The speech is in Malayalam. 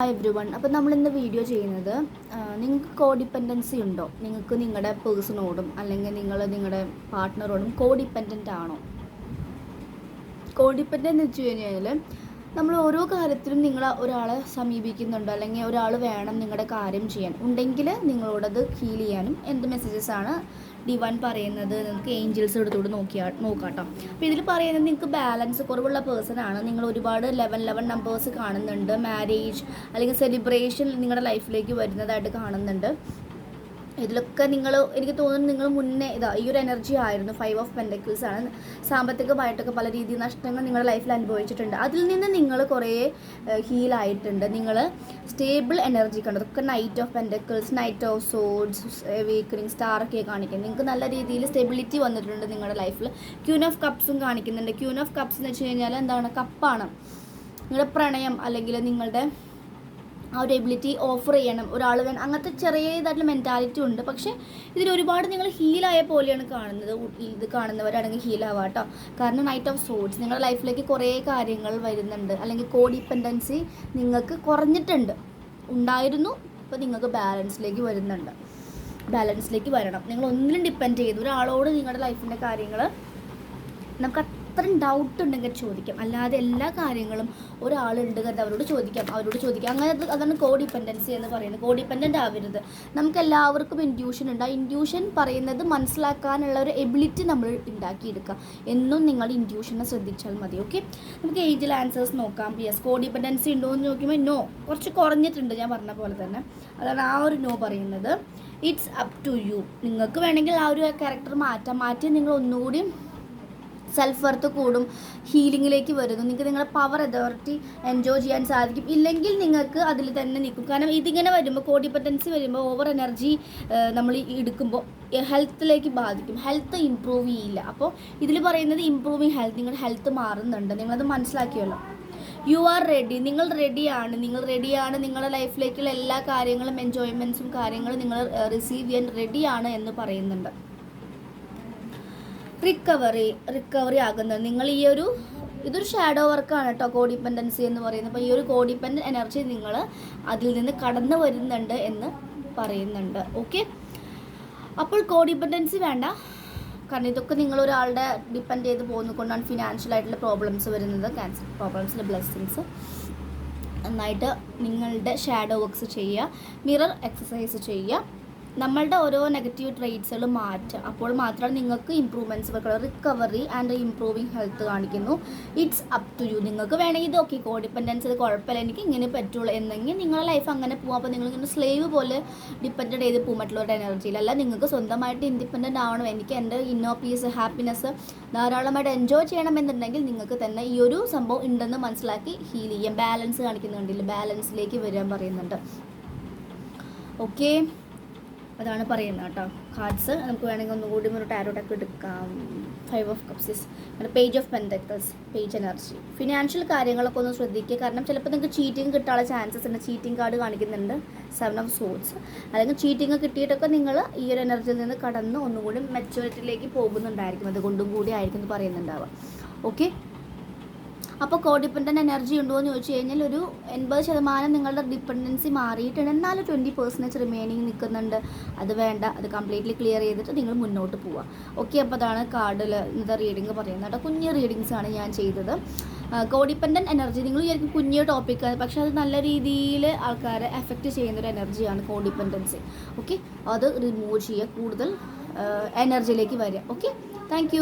ഹായ് എവ്രി വൺ അപ്പോൾ നമ്മൾ ഇന്ന് വീഡിയോ ചെയ്യുന്നത് നിങ്ങൾക്ക് കോഡിപ്പെൻഡൻസി ഉണ്ടോ? നിങ്ങൾക്ക് നിങ്ങളുടെ പേഴ്സണോടും അല്ലെങ്കിൽ നിങ്ങൾ നിങ്ങളുടെ പാർട്ട്ണറോടും കോഡിപ്പെൻഡന്റ് ആണോ? കോഡിപ്പെൻഡന്റ് എന്ന് വെച്ച് കഴിഞ്ഞാൽ നമ്മൾ ഓരോ കാര്യത്തിലും നിങ്ങൾ ഒരാളെ സമീപിക്കുന്നുണ്ടോ അല്ലെങ്കിൽ ഒരാൾ വേണം നിങ്ങളുടെ കാര്യം ചെയ്യാൻ. ഉണ്ടെങ്കിൽ നിങ്ങളോടത് ഹീൽ ചെയ്യാനും എന്ത് മെസ്സേജസ് ആണ് ഡിവൈൻ പറയുന്നത് നിങ്ങൾക്ക് ഏഞ്ചൽസ് എടുത്തുകൊണ്ട് നോക്കിയാ നോക്കാട്ടോ. അപ്പോൾ ഇതിൽ പറയുന്നത് നിങ്ങൾക്ക് ബാലൻസ് കുറവുള്ള പേഴ്സൺ ആണ്. നിങ്ങൾ ഒരുപാട് ലെവൻ ലെവൻ നമ്പേഴ്സ് കാണുന്നുണ്ട്. മാരേജ് അല്ലെങ്കിൽ സെലിബ്രേഷൻ നിങ്ങളുടെ ലൈഫിലേക്ക് വരുന്നതായിട്ട് കാണുന്നുണ്ട്. ഇതിലൊക്കെ നിങ്ങൾ എനിക്ക് തോന്നുന്നു നിങ്ങൾ മുന്നേ ഇതാ ഈ ഒരു എനർജി ആയിരുന്നു ഫൈവ് ഓഫ് പെൻഡക്കിൾസ് ആണ്. സാമ്പത്തികമായിട്ടൊക്കെ പല രീതിയിൽ നഷ്ടങ്ങൾ നിങ്ങളുടെ ലൈഫിൽ അനുഭവിച്ചിട്ടുണ്ട്. അതിൽ നിന്ന് നിങ്ങൾ കുറേ ഹീലായിട്ടുണ്ട് നിങ്ങൾ സ്റ്റേബിൾ എനർജി കണ്ടു. അതൊക്കെ knight of pentacles knight of swords weakening star ഒക്കെ കാണിക്കുന്നത്. നിങ്ങൾക്ക് നല്ല രീതിയിൽ സ്റ്റെബിലിറ്റി വന്നിട്ടുണ്ട് നിങ്ങളുടെ ലൈഫിൽ ക്യൂൻ ഓഫ് കപ്സും കാണിക്കുന്നുണ്ട്. ക്യൂൻ ഓഫ് കപ്സ് എന്ന് വെച്ച് കഴിഞ്ഞാൽ എന്താണ്? കപ്പാണ്. നിങ്ങളുടെ പ്രണയം അല്ലെങ്കിൽ നിങ്ങളുടെ ആ ഒരു എബിലിറ്റി ഓഫർ ചെയ്യണം. ഒരാൾ വേണം അങ്ങനത്തെ ചെറിയതായിട്ടുള്ള മെന്റാലിറ്റി ഉണ്ട്. പക്ഷേ ഇതിൽ ഒരുപാട് നിങ്ങൾ ഹീലായ പോലെയാണ് കാണുന്നത്. ഇത് കാണുന്നവരാണെങ്കിൽ ഹീലാവുക കേട്ടോ. കാരണം നൈറ്റ് ഓഫ് സോഡ്സ് നിങ്ങളുടെ ലൈഫിലേക്ക് കുറേ കാര്യങ്ങൾ വരുന്നുണ്ട്. അല്ലെങ്കിൽ കോഡിപ്പെൻഡൻസി നിങ്ങൾക്ക് കുറഞ്ഞിട്ടുണ്ട്. ഉണ്ടായിരുന്നു. ഇപ്പോൾ നിങ്ങൾക്ക് ബാലൻസിലേക്ക് വരുന്നുണ്ട്. ബാലൻസിലേക്ക് വരണം. നിങ്ങൾ ഒന്നിലും ഡിപ്പെൻഡ് ചെയ്യുന്നു ഒരാളോട് നിങ്ങളുടെ ലൈഫിന്റെ കാര്യങ്ങൾ നമുക്ക് അത്രയും ഡൗട്ട് ഉണ്ടെങ്കിൽ ചോദിക്കാം. അല്ലാതെ എല്ലാ കാര്യങ്ങളും ഒരാളുണ്ട് കണ്ട് അവരോട് ചോദിക്കാം. അവരോട് ചോദിക്കാം. അങ്ങനെ അത് അതാണ് കോ ഡിപ്പെൻഡൻസി എന്ന് പറയുന്നത്. കോ ഡിപ്പെൻഡന്റ് ആവരുത്. നമുക്ക് എല്ലാവർക്കും ഇൻഡ്യൂഷൻ ഉണ്ട്. ആ ഇൻഡ്യൂഷൻ പറയുന്നത് മനസ്സിലാക്കാനുള്ള ഒരു എബിലിറ്റി നമ്മൾ ഉണ്ടാക്കിയെടുക്കുക. എന്നും നിങ്ങൾ ഇൻഡ്യൂഷനെ ശ്രദ്ധിച്ചാൽ മതി. ഓക്കെ നമുക്ക് ഏജിൽ ആൻസേഴ്സ് നോക്കാം. യെസ് കോ ഡിപ്പെൻഡൻസി ഉണ്ടോ എന്ന് നോക്കുമ്പോൾ നോ കുറച്ച് കുറഞ്ഞിട്ടുണ്ട്. ഞാൻ പറഞ്ഞ പോലെ തന്നെ. അതാണ് ആ ഒരു നോ പറയുന്നത്. ഇറ്റ്സ് അപ് ടു യു നിങ്ങൾക്ക് വേണമെങ്കിൽ ആ ഒരു ക്യാരക്ടർ മാറ്റാം. മാറ്റി നിങ്ങൾ ഒന്നുകൂടി സെൽഫ് വർത്ത് കൂടും ഹീലിങ്ങിലേക്ക് വരുന്നു. നിങ്ങൾക്ക് നിങ്ങളുടെ പവർ അതോറിറ്റി എൻജോയ് ചെയ്യാൻ സാധിക്കും. ഇല്ലെങ്കിൽ നിങ്ങൾക്ക് അതിൽ തന്നെ നിൽക്കും. കാരണം ഇതിങ്ങനെ വരുമ്പോൾ കോഡിപ്പറ്റൻസി വരുമ്പോൾ ഓവർ എനർജി നമ്മൾ എടുക്കുമ്പോൾ ഹെൽത്തിലേക്ക് ബാധിക്കും. ഹെൽത്ത് ഇമ്പ്രൂവ് ചെയ്യില്ല. അപ്പോൾ ഇതിൽ പറയുന്നത് ഇമ്പ്രൂവിങ് ഹെൽത്ത് നിങ്ങളുടെ ഹെൽത്ത് മാറുന്നുണ്ട്. നിങ്ങളത് മനസ്സിലാക്കിയല്ലോ. യു ആർ റെഡി നിങ്ങൾ റെഡിയാണ് നിങ്ങൾ റെഡിയാണ് നിങ്ങളുടെ ലൈഫിലേക്കുള്ള എല്ലാ കാര്യങ്ങളും എൻജോയ്മെന്റ്സും കാര്യങ്ങളും നിങ്ങൾ റിസീവ് ചെയ്യാൻ റെഡിയാണ് എന്ന് പറയുന്നുണ്ട്. റിക്കവറി റിക്കവറി ആകുന്നത്. നിങ്ങൾ ഈ ഒരു ഇതൊരു ഷാഡോ വർക്കാണ് കേട്ടോ കോഡിപ്പെൻഡൻസി എന്ന് പറയുന്നത്. അപ്പോൾ ഈ ഒരു കോഡിപ്പെൻഡൻ എനർജി നിങ്ങൾ അതിൽ നിന്ന് കടന്നു വരുന്നുണ്ട് എന്ന് പറയുന്നുണ്ട്. ഓക്കെ അപ്പോൾ കോഡിപ്പെൻഡൻസി വേണ്ട. കാരണം ഇതൊക്കെ നിങ്ങൾ ഒരാളുടെ ഡിപ്പെൻഡ് ചെയ്ത് പോകുന്നതുകൊണ്ടാണ് ഫിനാൻഷ്യൽ ആയിട്ടുള്ള പ്രോബ്ലംസ് വരുന്നത്. ക്യാൻസർ പ്രോബ്ലംസിലെ ബ്ലെസ്സിങ്സ് നന്നായിട്ട് നിങ്ങളുടെ ഷാഡോ വർക്ക്സ് ചെയ്യുക. മിറർ എക്സസൈസ് ചെയ്യുക. നമ്മളുടെ ഓരോ നെഗറ്റീവ് ട്രേറ്റ്സുകൾ മാറ്റുക അപ്പോൾ മാത്രമാണ് നിങ്ങൾക്ക് ഇമ്പ്രൂവ്മെന്റ്സ് വെക്കുക റിക്കവറി ആൻഡ് ഇമ്പ്രൂവിങ് ഹെൽത്ത് കാണിക്കുന്നു. ഇറ്റ്സ് അപ് ടു യു നിങ്ങൾക്ക് വേണമെങ്കിൽ ഇത് ഓക്കെ കോഡിപ്പെൻഡൻസ് ഇത് കുഴപ്പമില്ല. എനിക്ക് ഇങ്ങനെ പറ്റുള്ളൂ. എന്നെങ്കിൽ നിങ്ങളുടെ ലൈഫ് അങ്ങനെ പോകാം അപ്പോൾ നിങ്ങൾ ഇങ്ങനെ സ്ലേവ് പോലെ ഡിപ്പെൻഡ് ചെയ്ത് പോകും മറ്റുള്ളവരുടെ എനർജിയിൽ അല്ല നിങ്ങൾക്ക് സ്വന്തമായിട്ട് ഇൻഡിപെൻഡന്റ് ആവണം. എനിക്ക് എന്റെ ഇന്നോ പീസ് ഹാപ്പിനെസ് ധാരാളമായിട്ട് എൻജോയ് ചെയ്യണമെന്നുണ്ടെങ്കിൽ നിങ്ങൾക്ക് തന്നെ ഈ ഒരു സംഭവം ഉണ്ടെന്ന് മനസ്സിലാക്കി ഹീൽ ചെയ്യാം. ബാലൻസ് കാണിക്കുന്നുണ്ടല്ലോ ബാലൻസിലേക്ക് വരാൻ പറയുന്നുണ്ട്. ഓക്കെ അതാണ് പറയുന്നത് കേട്ടോ. കാർഡ്സ് നമുക്ക് വേണമെങ്കിൽ ഒന്നുകൂടി ഒരു ടാരോട്ടൊക്കെ എടുക്കാം. ഫൈവ് ഓഫ് കപ്സിസ് അങ്ങനെ page of pentacles page energy financial കാര്യങ്ങളൊക്കെ ഒന്ന് ശ്രദ്ധിക്കുക. കാരണം ചിലപ്പോൾ നിങ്ങൾക്ക് ചീറ്റിംഗ് കിട്ടാനുള്ള ചാൻസസ് ഉണ്ട്. ചീറ്റിംഗ് കാർഡ് കാണിക്കുന്നുണ്ട്. സെവൻ ഓഫ് സോഡ്സ് അല്ലെങ്കിൽ ചീറ്റിംഗ് കിട്ടിയിട്ടൊക്കെ നിങ്ങൾ ഈ ഒരു എനർജിയിൽ നിന്ന് കടന്ന് ഒന്നുകൂടി മെച്ചൂരിറ്റിയിലേക്ക് പോകുന്നുണ്ടായിരിക്കും. അതുകൊണ്ടും കൂടി ആയിരിക്കും എന്ന് പറയുന്നുണ്ടാവുക. ഓക്കെ അപ്പോൾ കോ ഡിപ്പെൻഡന്റ് എനർജി ഉണ്ടോ എന്ന് ചോദിച്ചു കഴിഞ്ഞാൽ ഒരു എൺപത് ശതമാനം നിങ്ങളുടെ ഡിപ്പെൻഡൻസി മാറിയിട്ടുണ്ട്. എന്നാലും ട്വന്റി പെർസെന്റേജ് റിമൈനിങ് നിൽക്കുന്നുണ്ട്. അത് വേണ്ട. അത് കംപ്ലീറ്റ്ലി ക്ലിയർ ചെയ്തിട്ട് നിങ്ങൾ മുന്നോട്ട് പോവുക. ഓക്കെ അപ്പോൾ അതാണ് കാർഡിൽ ഇന്നത്തെ റീഡിങ് പറയുന്നത് കേട്ടോ. കുഞ്ഞ് റീഡിങ്സ് ആണ് ഞാൻ ചെയ്തത്. Codependent energy. നിങ്ങൾ വിചാരിക്കും കുഞ്ഞ് ടോപ്പിക്കാണ് പക്ഷേ അത് നല്ല രീതിയിൽ ആൾക്കാരെ എഫക്റ്റ് ചെയ്യുന്ന ഒരു എനർജിയാണ് കോഡിപ്പെൻഡൻസി. ഓക്കെ അത് റിമൂവ് ചെയ്യുക. കൂടുതൽ എനർജിയിലേക്ക് വരിക. Okay thank